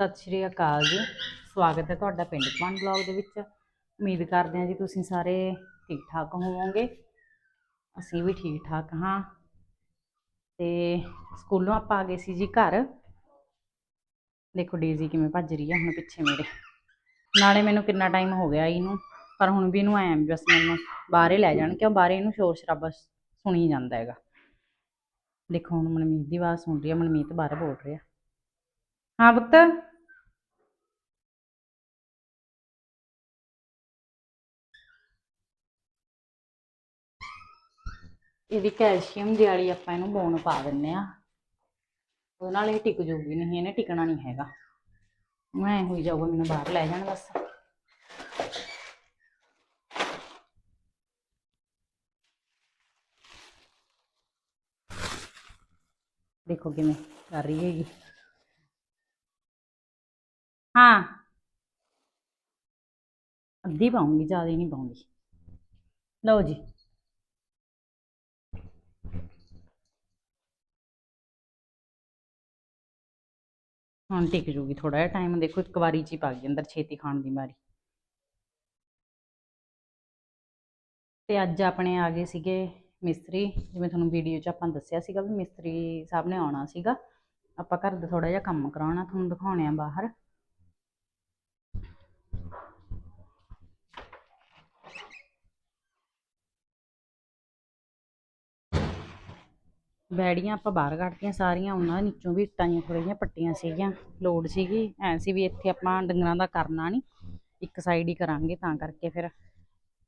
ਸਤਿ ਸ਼੍ਰੀ ਅਕਾਲ ਜੀ। ਸਵਾਗਤ ਹੈ ਤੁਹਾਡਾ ਪਿੰਡ ਕਮਾਨ ਬਲੌਗ ਦੇ ਵਿੱਚ। ਉਮੀਦ ਕਰਦੇ ਹਾਂ ਜੀ ਤੁਸੀਂ ਸਾਰੇ ਠੀਕ ਠਾਕ ਹੋਵੋਗੇ। ਅਸੀਂ ਵੀ ਠੀਕ ਠਾਕ ਹਾਂ। ਤੇ ਸਕੂਲੋਂ ਆਪਾਂ ਆ ਗਏ ਸੀ ਜੀ ਘਰ। ਦੇਖੋ ਡੇਜ਼ੀ ਕਿਵੇਂ ਭੱਜ ਰਹੀ ਹੈ ਹੁਣ ਪਿੱਛੇ ਮੇਰੇ। ਨਾਲੇ ਮੈਨੂੰ ਕਿੰਨਾ ਟਾਈਮ ਹੋ ਗਿਆ ਇਹਨੂੰ। ਪਰ ਹੁਣ ਵੀ ਇਹਨੂੰ ਐਂ ਵੀ ਬਸ ਮੈਨੂੰ ਬਾਹਰੇ ਲੈ ਜਾਣ ਕਿਉਂ? ਬਾਹਰੇ ਇਹਨੂੰ ਸ਼ੋਰ ਸ਼ਰਾਬਾ ਸੁਣੀ ਜਾਂਦਾ ਹੈਗਾ। ਦੇਖੋ ਹੁਣ ਮਨਮੀਤ ਦੀ ਆਵਾਜ਼ ਸੁਣ ਰਹੀ ਹੈ ਮਨਮੀਤ ਬਾਹਰ ਬੋਲ ਰਿਹਾ। ਹਾਂ ਪੁੱਤ। ਇਹਦੀ ਕੈਲਸ਼ੀਅਮ ਦੀ ਵਾਲੀ ਆਪਾਂ ਇਹਨੂੰ ਬੋਨ ਪਾ ਦਿੰਨੇ ਆ। ਉਹਦੇ ਨਾਲ ਇਹ ਟਿਕ ਜੂਗੀ ਨਹੀਂ, ਇਹਨੇ ਟਿਕਣਾ ਨਹੀਂ ਹੈਗਾ। ਮੈਂ ਹੋਈ ਜਾਊਗਾ, ਮੈਨੂੰ ਬਾਹਰ ਲੈ ਜਾਣ ਬਸ। ਦੇਖੋ ਕਿਵੇਂ ਕਰ ਰਹੀ ਹੈਗੀ। ਹਾਂ। ਅੱਧੀ ਪਾਉਂਗੀ, ਜ਼ਿਆਦਾ ਨਹੀਂ ਪਾਉਂਗੀ ਲਓ ਜੀ। ਹੁਣ ਟਿਕ ਜੂਗੀ ਥੋੜਾ ਜਿਹਾ ਟਾਈਮ ਦੇਖੋ ਇੱਕ ਵਾਰੀ ਚ ਹੀ ਪਾ ਗਈ ਅੰਦਰ ਛੇਤੀ ਖਾਣ ਦੀ ਮਾਰੀ। ਤੇ ਅੱਜ ਆਪਣੇ ਆ ਗਏ ਸੀਗੇ ਮਿਸਤਰੀ, ਜਿਵੇਂ ਤੁਹਾਨੂੰ ਵੀਡੀਓ 'ਚ ਆਪਾਂ ਦੱਸਿਆ ਸੀਗਾ ਵੀ ਮਿਸਤਰੀ ਸਾਹਿਬ ਨੇ ਆਉਣਾ ਸੀਗਾ। ਆਪਾਂ ਘਰ ਦਾ ਥੋੜਾ ਜਿਹਾ ਕੰਮ ਕਰਾਉਣਾ, ਤੁਹਾਨੂੰ ਦਿਖਾਉਣੇ ਆ ਬਾਹਰ। ਬੈੜੀਆਂ ਆਪਾਂ ਬਾਹਰ ਕੱਢਤੀਆਂ ਸਾਰੀਆਂ, ਉਹਨਾਂ ਦੇ ਵੀ ਇੱਟਾਂ ਜਿਹੀਆਂ ਥੋੜ੍ਹੀਆਂ ਜਿਹੀਆਂ ਪੱਟੀਆਂ ਸੀਗੀਆਂ, ਲੋੜ ਸੀਗੀ। ਐਂ ਸੀ ਵੀ ਇੱਥੇ ਆਪਾਂ ਡੰਗਰਾਂ ਦਾ ਕਰਨਾ ਨਹੀਂ ਇੱਕ ਸਾਈਡ ਹੀ ਕਰਾਂਗੇ ਤਾਂ ਕਰਕੇ ਫਿਰ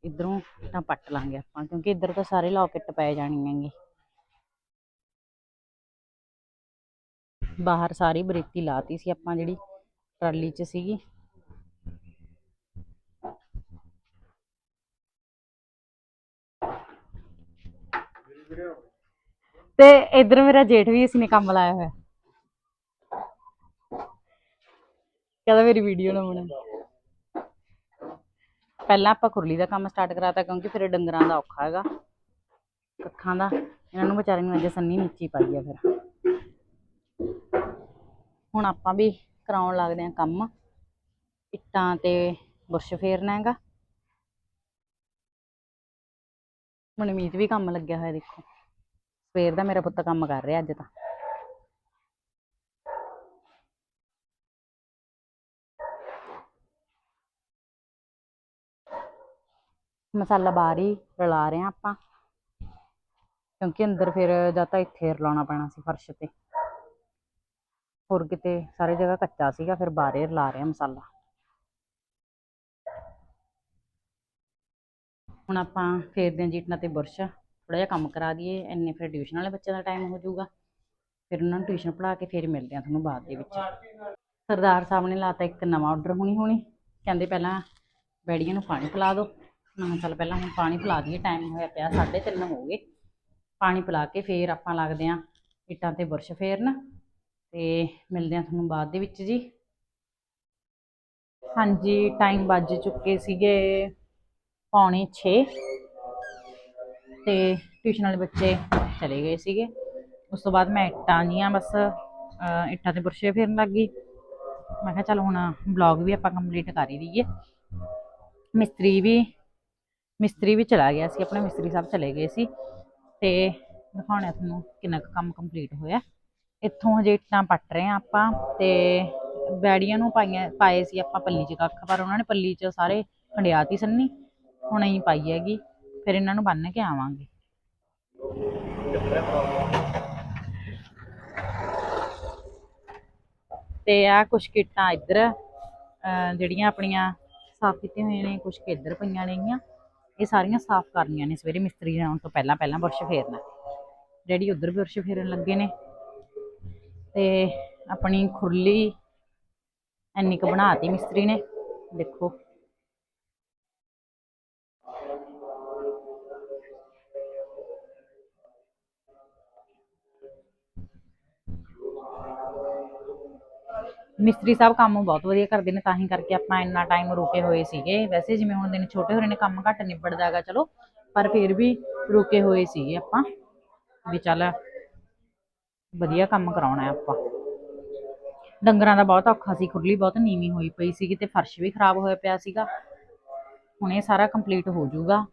ਇਧਰੋਂ ਤਾਂ ਪੱਟ ਲਾਂਗੇ ਆਪਾਂ, ਕਿਉਂਕਿ ਇੱਧਰ ਤਾਂ ਸਾਰੇ ਲੌਕਟ ਪੈ ਜਾਣੀ ਹੈਗੇ। ਬਾਹਰ ਸਾਰੀ ਬਰੇਤੀ ਲਾਤੀ ਸੀ ਆਪਾਂ ਜਿਹੜੀ ਟਰਾਲੀ 'ਚ ਸੀਗੀ। ਤੇ ਇਧਰ ਮੇਰਾ ਜੇਠ ਵੀ ਇਸ ਨੇ ਕੰਮ ਲਾਇਆ ਹੋਇਆ। ਕਹਿੰਦਾ ਮੇਰੀ ਵੀਡੀਓ ਨਾ ਬਣਾ ਪਹਿਲਾਂ ਆਪਾਂ ਖੁਰਲੀ ਦਾ ਕੰਮ ਸਟਾਰਟ ਕਰਾਤਾ ਕਿਉਂਕਿ ਫਿਰ ਡੰਗਰਾਂ ਦਾ ਔਖਾ ਹੈਗਾ। ਕੱਖਾਂ ਦਾ, ਇਹਨਾਂ ਨੂੰ ਵਿਚਾਰੇ ਨੂੰ ਅਜੇ ਸੰਨੀ ਨੀਚੀ ਪਾਈ ਆ ਫਿਰ। ਹੁਣ ਆਪਾਂ ਵੀ ਕਰਾਉਣ ਲੱਗਦੇ ਆ ਕੰਮ। ਇੱਟਾਂ ਤੇ ਬੁਰਸ਼ ਫੇਰਨਾ ਹੈਗਾ। ਮਨਮੀਤ ਵੀ ਕੰਮ ਲੱਗਿਆ ਹੋਇਆ ਦੇਖੋ। ਸਵੇਰ ਦਾ ਮੇਰਾ ਪੁੱਤ ਕੰਮ ਕਰ ਰਿਹਾ ਅੱਜ ਤਾਂ। ਮਸਾਲਾ ਬਾਹਰ ਹੀ ਰਲਾ ਰਹੇ ਹਾਂ ਆਪਾਂ। ਕਿਉਂਕਿ ਅੰਦਰ ਫਿਰ ਜਾਂ ਤਾਂ ਇੱਥੇ ਰਲਾਉਣਾ ਪੈਣਾ ਸੀ ਫਰਸ਼ ਤੇ। ਹੋਰ ਕਿਤੇ ਸਾਰੀ ਜਗ੍ਹਾ ਕੱਚਾ ਸੀਗਾ, ਫਿਰ ਬਾਹਰੇ ਰਲਾ ਰਹੇ ਹਾਂ ਮਸਾਲਾ। ਹੁਣ ਆਪਾਂ ਫੇਰਦੇ ਹਾਂ ਜੀਟਨਾ ਤੇ ਬੁਰਸ਼। ਥੋੜਾ ਜਿਹਾ ਕੰਮ ਕਰਾ ਦਈਏ, ਇੰਨੇ ਫਿਰ ਟਿਊਸ਼ਨ ਵਾਲੇ ਬੱਚਿਆਂ ਦਾ ਟਾਈਮ ਹੋ ਜਾਊਗਾ। ਫਿਰ ਉਹਨਾਂ ਨੂੰ ਟਿਊਸ਼ਨ ਪੜ੍ਹਾ ਕੇ ਫਿਰ ਮਿਲਦੇ ਹਾਂ ਤੁਹਾਨੂੰ ਬਾਅਦ ਦੇ ਵਿੱਚ। ਸਰਦਾਰ ਸਾਹਿਬ ਨੇ ਲਾਤਾ ਇੱਕ ਨਵਾਂ ਆਰਡਰ ਹੁਣੀ ਹੁਣੀ। ਕਹਿੰਦੇ ਪਹਿਲਾਂ ਬੈੜੀਆਂ ਨੂੰ ਪਾਣੀ ਪਿਲਾ ਦਿਓ। ਮੈਂ ਕਿਹਾ ਚੱਲ ਪਹਿਲਾਂ ਹੁਣ ਪਾਣੀ ਪਿਲਾ ਦਈਏ ਟਾਈਮ ਹੋਇਆ ਪਿਆ 3:30 ਹੋ ਗਏ। ਪਾਣੀ ਪਿਲਾ ਕੇ ਫਿਰ ਆਪਾਂ ਲੱਗਦੇ ਹਾਂ ਇੱਟਾਂ ਤੇ ਬੁਰਸ਼ ਫੇਰਨ। ਤੇ ਮਿਲਦੇ ਹਾਂ ਤੁਹਾਨੂੰ ਬਾਅਦ ਦੇ ਵਿੱਚ ਜੀ। ਹਾਂਜੀ ਟਾਈਮ ਵੱਜ ਚੁੱਕੇ ਸੀਗੇ ਪੌਣੇ 6 ਤੇ ਟਿਊਸ਼ਨ ਵਾਲੇ ਬੱਚੇ ਚਲੇ ਗਏ ਸੀਗੇ। ਉਸ ਤੋਂ ਬਾਅਦ ਮੈਂ ਇੱਟਾਂ ਜੀਆਂ ਬਸ ਇੱਟਾਂ ਤੇ ਬੁਰਸ਼ੇ ਫੇਰਨ ਲੱਗ ਗਈ। ਮੈਂ ਕਿਹਾ ਚੱਲ ਹੁਣ ਬਲੌਗ ਵੀ ਆਪਾਂ ਕੰਪਲੀਟ ਕਰ ਹੀ ਦਈਏ ਮਿਸਤਰੀ ਵੀ ਮਿਸਤਰੀ ਵੀ ਚਲਾ ਗਿਆ ਸੀ, ਆਪਣੇ ਮਿਸਤਰੀ ਸਾਹਿਬ ਚਲੇ ਗਏ ਸੀ। ਤੇ ਦਿਖਾਉਣਾ ਤੁਹਾਨੂੰ ਕਿੰਨਾ ਕੁ ਕੰਮ ਕੰਪਲੀਟ ਹੋਇਆ। ਇੱਥੋਂ ਹਜੇ ਇੱਟਾਂ ਪੱਟ ਰਹੇ ਆ ਆਪਾਂ ਤੇ ਬੈੜੀਆਂ ਨੂੰ ਪਾਈਆਂ, ਪਾਏ ਸੀ ਆਪਾਂ ਪੱਲੀ 'ਚ ਕੱਖ, ਪਰ ਉਹਨਾਂ ਨੇ ਪੱਲੀ 'ਚ ਸਾਰੇ ਖੰਡਿਆਤੀ ਸੰਨੀ, ਹੁਣ ਅਸੀਂ ਪਾਈ ਹੈਗੀ। ਫਿਰ ਇਹਨਾਂ ਨੂੰ ਬੰਨ ਕੇ ਆਵਾਂਗੇ। ਤੇ ਆ ਕੁਛ ਕਿੱਟਾਂ ਇੱਧਰ ਜਿਹੜੀਆਂ ਆਪਣੀਆਂ ਸਾਫ਼ ਕੀਤੀਆਂ ਹੋਈਆਂ ਨੇ, ਕੁਛ ਕੁ ਇੱਧਰ ਪਈਆਂ ਨੇਗੀਆਂ। ਇਹ ਸਾਰੀਆਂ ਸਾਫ਼ ਕਰਨੀਆਂ ਨੇ ਸਵੇਰੇ ਮਿਸਤਰੀ ਆਉਣ ਤੋਂ ਪਹਿਲਾਂ ਪਹਿਲਾਂ ਬੁਰਸ਼ ਫੇਰਨਾ। ਡੈਡੀ ਉਧਰ ਬੁਰਸ਼ ਫੇਰਨ ਲੱਗੇ ਨੇ। ਤੇ ਆਪਣੀ ਖੁਰਲੀ ਇੰਨੀ ਕੁ ਬਣਾਤੀ ਮਿਸਤਰੀ ਨੇ। ਦੇਖੋ। ਮਿਸਤਰੀ ਸਾਹਿਬ ਕੰਮ ਬਹੁਤ ਵਧੀਆ ਕਰਦੇ ਨੇ, ਤਾਂ ਹੀ ਕਰਕੇ ਆਪਾਂ ਇੰਨਾ ਟਾਈਮ ਰੁਕੇ ਹੋਏ ਸੀਗੇ। ਵੈਸੇ ਜਿਵੇਂ ਹੁਣ ਦਿਨ ਛੋਟੇ ਹੋ ਰਹੇ ਨੇ, ਕੰਮ ਘੱਟ ਨਿਬੜਦਾ ਚਲੋ, ਪਰ ਫਿਰ ਵੀ ਰੁਕੇ ਹੋਏ ਸੀਗੇ ਆਪਾਂ। ਵੀ ਚੱਲ ਵਧੀਆ ਕੰਮ ਕਰਾਉਣਾ ਆਪਾਂ। ਡੰਗਰਾਂ ਦਾ ਬਹੁਤ ਔਖਾ ਸੀ, ਖੁਰਲੀ ਬਹੁਤ ਨੀਵੀਂ ਹੋਈ ਪਈ ਸੀਗੀ ਤੇ ਫਰਸ਼ ਵੀ ਖਰਾਬ ਹੋਇਆ ਪਿਆ ਸੀਗਾ। ਹੁਣ ਇਹ ਸਾਰਾ ਕੰਪਲੀਟ ਹੋ ਜਾਊਗਾ।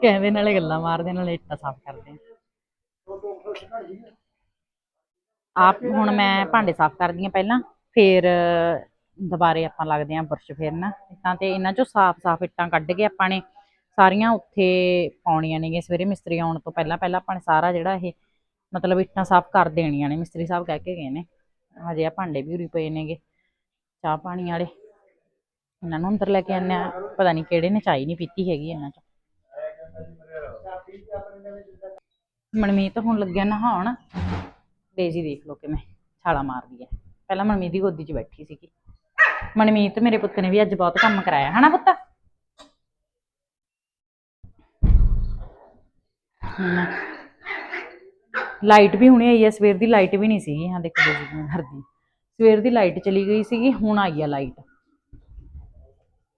ਕਹਿੰਦੇ ਨਾਲੇ ਗੱਲਾਂ ਮਾਰਦੇ, ਨਾਲੇ ਇੱਟਾਂ ਸਾਫ਼ ਕਰਦੇ ਆ। ਆਪ ਹੁਣ ਮੈਂ ਭਾਂਡੇ ਸਾਫ਼ ਕਰਦੀ ਆ ਪਹਿਲਾਂ, ਫਿਰ ਦੁਬਾਰੇ ਆਪਾਂ ਲੱਗਦੇ ਆ ਬੁਰਸ਼ ਫੇਰਨ। ਇੱਟਾਂ ਤੇ ਇਹਨਾਂ ਚੋਂ ਸਾਫ਼-ਸਾਫ਼ ਇੱਟਾਂ ਕੱਢ ਕੇ ਆਪਾਂ ਨੇ ਸਾਰੀਆਂ ਉੱਥੇ ਪਾਉਣੀਆਂ ਨੇਗੀਆਂ। ਸਵੇਰੇ ਮਿਸਤਰੀ ਆਉਣ ਤੋਂ ਪਹਿਲਾਂ ਪਹਿਲਾਂ ਆਪਾਂ ਨੇ ਸਾਰਾ ਜਿਹੜਾ ਇਹ ਮਤਲਬ ਇੱਟਾਂ ਸਾਫ਼ ਕਰ ਦੇਣੀਆਂ ਨੇ, ਮਿਸਤਰੀ ਸਾਹਿਬ ਕਹਿ ਕੇ ਗਏ ਨੇ। ਹਜੇ ਆ ਭਾਂਡੇ ਵੀ ਉਰੀ ਪਏ ਨੇਗੇ, ਚਾਹ ਪਾਣੀ ਵਾਲੇ। ਇਹਨਾਂ ਨੂੰ ਅੰਦਰ ਲੈ ਕੇ ਆਉਂਦੇ ਆ ਪਤਾ ਨਹੀਂ ਕਿਹੜੇ ਨੇ ਚਾਈ ਨਹੀਂ ਪੀਤੀ ਹੈਗੀ ਇਹਨਾਂ ਚ। ਮਨਮੀਤ ਹੁਣ ਲੱਗਿਆ ਨਹਾਉਣ। ਡੇਜੀ ਦੇਖ ਲੋ ਕਿਵੇਂ ਛਾਲਾ ਮਾਰਦੀ ਹੈ। ਪਹਿਲਾਂ ਮਨਮੀਤ ਦੀ ਗੋਦੀ 'ਚ ਬੈਠੀ ਸੀਗੀ। ਮਨਮੀਤ ਮੇਰੇ ਪੁੱਤ ਨੇ ਵੀ ਅੱਜ ਬਹੁਤ ਕੰਮ ਕਰਾਇਆ, ਹਨਾ ਪੁੱਤ? ਲਾਈਟ ਵੀ ਹੁਣੇ ਆਈ ਹੈ, ਸਵੇਰ ਦੀ ਲਾਈਟ ਵੀ ਨਹੀਂ ਸੀਗੀ। ਹਾਂ ਦੇਖੋ ਡੇਜੀ ਕਰਦੀ ਸਵੇਰ ਦੀ ਲਾਈਟ ਚਲੀ ਗਈ ਸੀਗੀ, ਹੁਣ ਆਈ ਆ ਲਾਈਟ।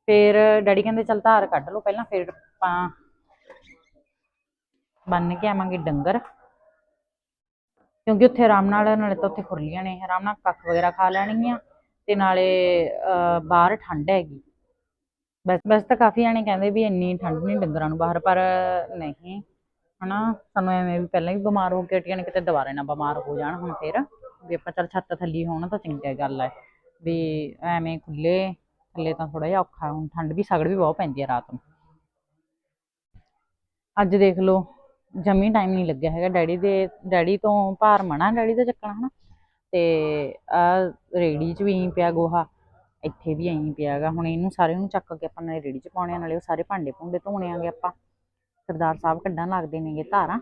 ਫਿਰ ਡੈਡੀ ਕਹਿੰਦੇ, ਚੱਲ ਧਾਰ ਕੱਢ ਲਓ ਪਹਿਲਾਂ, ਫਿਰ ਆਪਾਂ ਬੰਨ ਕੇ ਆਵਾਂਗੇ ਡੰਗਰ। ਕਿਉਂਕਿ ਉੱਥੇ ਆਰਾਮ ਨਾਲ, ਨਾਲੇ ਤਾਂ ਉੱਥੇ ਖੁਰਲੀਆਂ ਨੇ, ਆਰਾਮ ਨਾਲ ਕੱਖ ਵਗੈਰਾ ਖਾ ਲੈਣਗੀਆਂ ਤੇ ਨਾਲੇ ਬਾਹਰ ਠੰਡ ਹੈਗੀ। ਬਸ ਬਸ ਤਾਂ ਕਾਫੀ ਜਾਣੇ ਕਹਿੰਦੇ ਵੀ ਇੰਨੀ ਠੰਡ ਨਹੀਂ ਡੰਗਰਾਂ ਨੂੰ ਬਾਹਰ, ਪਰ ਨਹੀਂ, ਹਨਾ, ਸਾਨੂੰ ਐਵੇਂ ਵੀ ਪਹਿਲਾਂ ਵੀ ਬਿਮਾਰ ਹੋ ਕੇ ਹਟੀਆਂ ਨੇ, ਕਿਤੇ ਦੁਬਾਰੇ ਨਾ ਬਿਮਾਰ ਹੋ ਜਾਣ ਹੁਣ ਫੇਰ। ਵੀ ਆਪਾਂ ਚੱਲ ਛੱਤ ਥੱਲੀ ਹੋਣ ਤਾਂ ਚੰਗੀ ਗੱਲ ਹੈ, ਵੀ ਐਵੇਂ ਖੁੱਲੇ ਥੱਲੇ ਤਾਂ ਥੋੜਾ ਜਿਹਾ ਔਖਾ, ਹੁਣ ਠੰਡ ਵੀ ਸਗੜ ਵੀ ਬਹੁਤ ਪੈਂਦੀ ਹੈ ਰਾਤ ਨੂੰ। ਅੱਜ ਦੇਖ ਲਓ, ਜਮੀ ਟਾਈਮ ਨਹੀਂ ਲੱਗਿਆ ਹੈਗਾ। ਡੈਡੀ ਦੇ, ਡੈਡੀ ਤੋਂ ਭਾਰ ਮਣਾ ਡੈਡੀ ਦਾ ਚੱਕਣਾ, ਹਨਾ? ਤੇ ਆ ਰੇੜੀ 'ਚ ਵੀ ਪਿਆ ਗੋਹਾ, ਇੱਥੇ ਵੀ ਐਂ ਪਿਆਗਾ ਹੁਣ ਇਹਨੂੰ ਸਾਰੇ ਨੂੰ ਚੱਕ ਕੇ ਆਪਾਂ ਨਾਲੇ ਰੇੜੀ 'ਚ ਪਾਉਣੇ ਆ, ਨਾਲੇ ਉਹ ਸਾਰੇ ਭਾਂਡੇ ਭੁੰਡੇ ਧੋਣੇ ਆਂਗੇ ਆਪਾਂ। ਸਰਦਾਰ ਸਾਹਿਬ ਕੱਢਣ ਲੱਗਦੇ ਨੇਗੇ ਧਾਰਾਂ।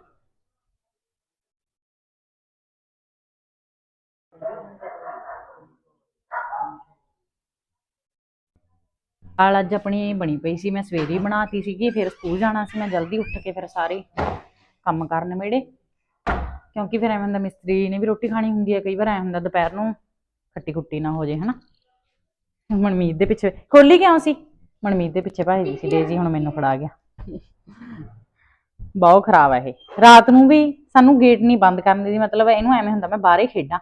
ਦਾਲ ਅੱਜ ਆਪਣੀ ਬਣੀ ਪਈ ਸੀ, ਮੈਂ ਸਵੇਰੇ ਹੀ ਬਣਾਤੀ ਸੀਗੀ, ਫਿਰ ਸਕੂਲ ਜਾਣਾ ਸੀ, ਮੈਂ ਜਲਦੀ ਉੱਠ ਕੇ ਫਿਰ ਸਾਰੇ ਕੰਮ ਕਰਨ ਮੇੜੇ ਕਿਉਂਕਿ ਫਿਰ ਐਵੇਂ ਹੁੰਦਾ ਮਿਸਤਰੀ ਨੇ ਵੀ ਰੋਟੀ ਖਾਣੀ ਹੁੰਦੀ ਹੈ, ਕਈ ਵਾਰ ਐਵੇਂ ਹੁੰਦਾ ਦੁਪਹਿਰ ਨੂੰ ਖੱਟੀ ਖੁੱਟੀ ਨਾ ਹੋ ਜੇ, ਹਨਾ। ਮਨਮੀਤ ਦੇ ਪਿੱਛੇ, ਖੋਲੀ ਕਿਉਂ ਸੀ? ਮਨਮੀਤ ਦੇ ਪਿੱਛੇ ਭੱਜਦੀ ਸੀ ਡੇਜੀ ਹੁਣ ਮੈਨੂੰ ਫੜਾ ਗਿਆ। ਬਹੁਤ ਖਰਾਬ ਹੈ ਇਹ। ਰਾਤ ਨੂੰ ਵੀ ਸਾਨੂੰ ਗੇਟ ਨਹੀਂ ਬੰਦ ਕਰਨ ਦੀ ਮਤਲਬ ਇਹਨੂੰ ਐਵੇਂ ਹੁੰਦਾ ਮੈਂ ਬਾਹਰੇ ਖੇਡਾਂ।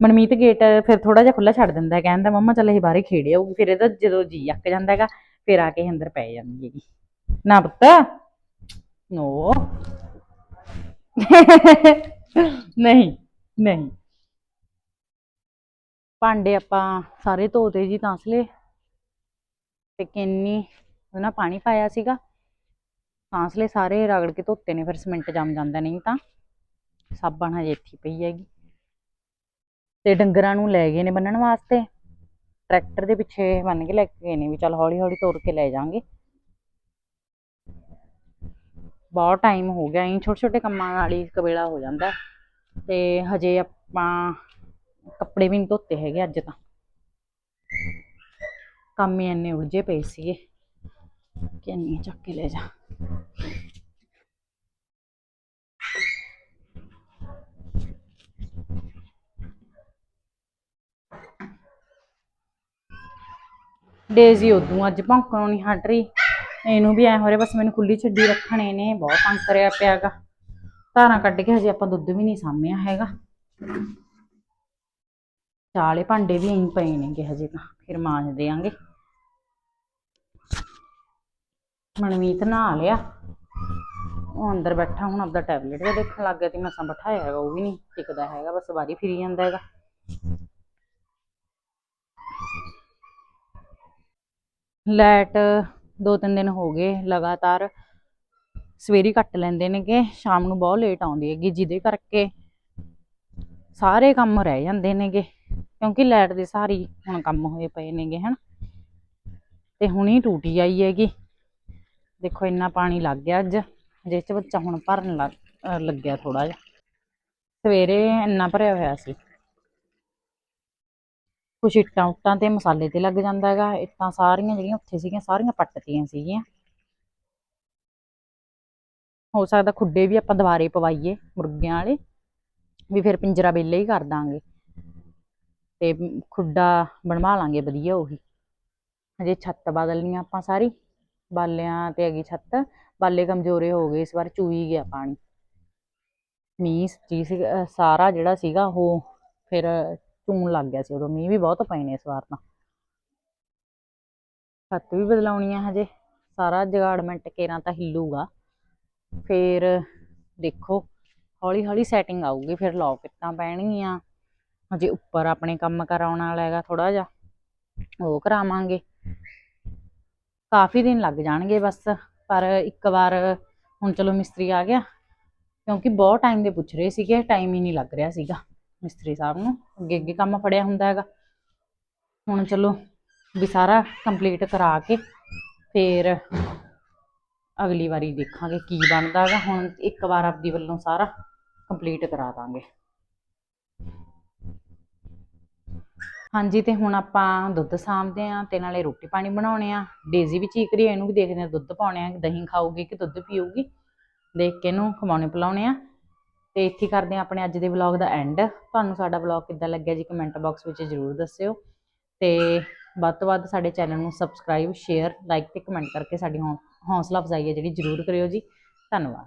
ਮਨਮੀਤ ਗੇਟ ਫਿਰ ਥੋੜਾ ਜਿਹਾ ਖੁੱਲਾ ਛੱਡ ਦਿੰਦਾ ਕਹਿੰਦਾ ਮੰਮਾ ਚੱਲ ਇਹ ਬਾਹਰੇ ਖੇੜੇ ਆਊਗੀ ਫਿਰ ਇਹਦਾ ਜਦੋਂ ਜੀ ਅੱਕ ਜਾਂਦਾ ਹੈਗਾ, ਫਿਰ ਆ ਕੇ ਅੰਦਰ ਪੈ ਜਾਂਦੀ ਹੈਗੀ। ਨਾ ਪੁੱਤ। ਨੋ। ਨਹੀਂ ਨਹੀਂ। ਭਾਂਡੇ ਆਪਾਂ ਸਾਰੇ ਧੋਤੇ ਜੀ ਤਾਂਸਲੇ। ਤੇ ਕਿੰਨੀ ਉਹਨਾਂ ਪਾਣੀ ਪਾਇਆ ਸੀਗਾ। ਤਾਂਸਲੇ ਸਾਰੇ ਰਗੜ ਕੇ ਧੋਤੇ ਨੇ, ਫਿਰ ਸਿਮੈਂਟ ਜੰਮ ਜਾਂਦਾ ਨਹੀਂ ਤਾਂ। ਸਾਬਣ ਹਜੇ ਇੱਥੇ ਪਈ ਹੈਗੀ। ਤੇ ਡੰਗਰਾਂ ਨੂੰ ਲੈ ਗਏ ਨੇ ਬੰਨਣ ਵਾਸਤੇ। ਟਰੈਕਟਰ ਦੇ ਪਿੱਛੇ ਬੰਨ ਕੇ ਲੈ ਕੇ ਗਏ ਨੇ ਵੀ ਚੱਲ ਹੌਲੀ ਹੌਲੀ ਤੋਰ ਕੇ ਲੈ ਜਾਾਂਗੇ ਬਹੁਤ ਟਾਈਮ ਹੋ ਗਿਆ ਇਂ ਛੋਟੇ ਛੋਟੇ ਕੰਮਾਂ ਨਾਲ ਹੀ ਕਵੇਲਾ ਹੋ ਜਾਂਦਾ। ਤੇ ਹਜੇ ਆਪਾਂ ਕੱਪੜੇ ਵੀ ਨਹੀਂ ਧੋਤੇ ਹੈਗੇ ਅੱਜ ਤਾਂ। ਕੰਮ ਹੀ ਇੰਨੇ ਉਲਝੇ ਪਏ ਸੀਗੇ। ਕਿ ਨਹੀਂ ਚੱਕ ਕੇ ਲੈ ਜਾ। ਡੇਜ਼ੀ ਉਦੋਂ ਅੱਜ ਭੌਂਕਣੋਂ ਨਹੀਂ ਹਟ ਰਹੀ। ਇਹਨੂੰ ਵੀ ਐ ਹੋ ਰਿਹਾ, ਬਸ ਮੈਨੂੰ ਖੁੱਲੀ ਛੱਡੀ ਰੱਖਣੇ ਨੇ, ਬਹੁਤ ਤੰਗ ਕਰਿਆ ਪਿਆਗਾ। ਧਾਰਾਂ ਕੱਢ ਕੇ ਹਜੇ ਆਪਾਂ ਦੁੱਧ ਵੀ ਨਹੀਂ ਸਾਂਭਿਆ ਹੈਗਾ। ਚਾਲੇ ਭਾਂਡੇ ਵੀ ਐਂ ਪਏ ਨੇਗੇ ਹਜੇ ਤਾਂ, ਫਿਰ ਮਾਂਜ ਦੇਾਂਗੇ ਮਨਮੀਤ ਨਹਾ ਲਿਆ। ਉਹ ਅੰਦਰ ਬੈਠਾ, ਹੁਣ ਆਪਦਾ ਟੈਬਲੇਟ ਜਿਹਾ ਦੇਖਣ ਲੱਗ ਗਿਆ ਤੇ ਮਸਾਂ ਬਿਠਾਇਆ ਹੈਗਾ, ਉਹ ਵੀ ਨਹੀਂ ਟਿਕਦਾ ਹੈਗਾ, ਬਸ ਵਾਰੀ ਫਿਰੀ ਜਾਂਦਾ ਹੈਗਾ। ਲਾਈਟ ਦੋ ਤਿੰਨ ਦਿਨ ਹੋ ਗਏ ਲਗਾਤਾਰ। ਸਵੇਰੀ ਕੱਟ ਲੈਂਦੇ ਨੇਗੇ, ਸ਼ਾਮ ਨੂੰ ਬਹੁਤ ਲੇਟ ਆਉਂਦੀ ਹੈਗੀ ਜਿਹਦੇ ਕਰਕੇ ਸਾਰੇ ਕੰਮ ਰਹਿ ਜਾਂਦੇ ਨੇਗੇ, ਕਿਉਂਕਿ ਲਾਈਟ ਦੇ ਸਹਾਰੇ ਹੁਣ ਕੰਮ ਹੋਏ ਪਏ ਨੇਗੇ, ਹਨ। ਤੇ ਹੁਣੀ ਟੂਟੀ ਆਈ ਹੈਗੀ। ਦੇਖੋ ਇੰਨਾ ਪਾਣੀ ਲੱਗ ਗਿਆ ਅੱਜ ਜਿਸ ਚ ਬੱਚਾ ਹੁਣ ਭਰਨ ਲੱਗ ਲੱਗਿਆ ਥੋੜਾ ਜਿਹਾ। ਸਵੇਰੇ ਇੰਨਾ ਭਰਿਆ ਹੋਇਆ ਸੀ। ਕੁਛ ਇੱਟਾਂ ਉੱਟਾਂ ਤੇ ਮਸਾਲੇ ਤੇ ਲੱਗ ਜਾਂਦਾ ਹੈਗਾ, ਇੱਟਾਂ ਸਾਰੀਆਂ ਜਿਹੜੀਆਂ ਉੱਥੇ ਸੀਗੀਆਂ, ਸਾਰੀਆਂ ਪੱਟਤੀਆਂ ਸੀਗੀਆਂ। ਹੋ ਸਕਦਾ ਖੁੱਡੇ ਵੀ ਆਪਾਂ ਦੁਬਾਰੇ ਪਵਾਈਏ ਮੁਰਗਿਆਂ ਵਾਲੇ, ਵੀ ਫਿਰ ਪਿੰਜਰਾ ਵੇਲੇ ਹੀ ਕਰ ਦਾਂਗੇ। ਤੇ ਖੁੱਡਾ ਬਣਵਾ ਲਾਂਗੇ, ਵਧੀਆ ਉਹੀ। ਹਜੇ ਛੱਤ ਬਦਲਣੀ ਆ ਆਪਾਂ ਸਾਰੀ, ਬਾਲਿਆਂ ਤੇ ਹੈਗੀ ਛੱਤ, ਬਾਲੇ ਕਮਜ਼ੋਰੇ ਹੋ ਗਏ, ਇਸ ਵਾਰ ਚੂਈ ਗਿਆ ਪਾਣੀ। ਮੀਂਹ ਸੱਚੀ ਸੀ ਸਾਰਾ ਜਿਹੜਾ ਸੀਗਾ ਉਹ ਫਿਰ ਚੂਣ ਲੱਗ ਗਿਆ ਸੀ ਉਦੋਂ, ਮੀਂਹ ਵੀ ਬਹੁਤ ਪਏ ਨੇ ਇਸ ਵਾਰ ਤਾਂ। ਛੱਤ ਵੀ ਬਦਲਾਉਣੀ ਆ ਹਜੇ, ਸਾਰਾ ਜਗਾੜਮੈਂਟ ਕੇਰਾਂ ਤਾਂ ਹਿੱਲੂਗਾ। ਫੇਰ ਦੇਖੋ ਹੌਲੀ ਹੌਲੀ ਸੈਟਿੰਗ ਆਊਗੀ, ਫਿਰ ਲੌਕਟਾਂ ਪੈਣਗੀਆਂ। ਹਜੇ ਉੱਪਰ ਆਪਣੇ ਕੰਮ ਕਰਾਉਣ ਵਾਲਾ ਹੈਗਾ ਥੋੜਾ ਜਿਹਾ, ਉਹ ਕਰਾਵਾਂਗੇ। ਕਾਫੀ ਦਿਨ ਲੱਗ ਜਾਣਗੇ ਬਸ, ਪਰ ਇੱਕ ਵਾਰ ਹੁਣ ਚਲੋ ਮਿਸਤਰੀ ਆ ਗਿਆ, ਕਿਉਂਕਿ ਬਹੁਤ ਟਾਈਮ ਦੇ ਪੁੱਛ ਰਹੇ ਸੀਗੇ ਟਾਈਮ ਹੀ ਨਹੀਂ ਲੱਗ ਰਿਹਾ ਸੀਗਾ। ਮਿਸਤਰੀ ਸਾਹਿਬ ਨੂੰ, ਅੱਗੇ ਅੱਗੇ ਕੰਮ ਫੜਿਆ ਹੁੰਦਾ ਹੈਗਾ। ਹੁਣ ਚਲੋ ਵੀ ਸਾਰਾ ਕੰਪਲੀਟ ਕਰਾ ਕੇ ਫੇਰ ਅਗਲੀ ਵਾਰੀ ਦੇਖਾਂਗੇ ਕੀ ਬਣਦਾ ਹੈਗਾ। ਹੁਣ ਇੱਕ ਵਾਰ ਆਪਦੀ ਵੱਲੋਂ ਸਾਰਾ ਕੰਪਲੀਟ ਕਰਾ ਦਾਂਗੇ। ਹਾਂਜੀ, ਤੇ ਹੁਣ ਆਪਾਂ ਦੁੱਧ ਸਾਂਭਦੇ ਆਂ ਤੇ ਨਾਲੇ ਰੋਟੀ ਪਾਣੀ ਬਣਾਉਣੇ ਆ। ਡੇਜ਼ੀ ਵੀ ਚੀਕ ਰਹੀ ਹੈ ਇਹਨੂੰ ਵੀ ਦੇਖਦੇ ਆ, ਦੁੱਧ ਪਾਉਣੇ ਆ, ਦਹੀਂ ਖਾਊਗੀ ਕਿ ਦੁੱਧ ਪੀਊਗੀ। ਦੇਖ ਕੇ ਇਹਨੂੰ ਖਵਾਉਣੇ ਪਿਲਾਉਣੇ ਆ। ਤੇ ਇੱਥੇ ਕਰਦੇ ਆ ਆਪਣੇ ਅੱਜ ਦੇ ਵਲੌਗ ਦਾ ਐਂਡ ਤੁਹਾਨੂੰ ਸਾਡਾ ਵਲੌਗ ਕਿੱਦਾਂ ਲੱਗਿਆ ਜੀ ਕਮੈਂਟ ਬਾਕਸ ਵਿੱਚ ਜ਼ਰੂਰ ਦੱਸਿਓ। ਤੇ ਵੱਧ ਤੋਂ ਵੱਧ ਸਾਡੇ ਚੈਨਲ ਨੂੰ ਸਬਸਕ੍ਰਾਈਬ ਸ਼ੇਅਰ ਲਾਈਕ ਤੇ ਕਮੈਂਟ ਕਰਕੇ ਸਾਡੀ ਹੌ- ਹੌਸਲਾ ਅਫਜ਼ਾਈ ਹੈ ਜਿਹੜੀ ਜ਼ਰੂਰ ਕਰਿਓ ਜੀ। ਧੰਨਵਾਦ।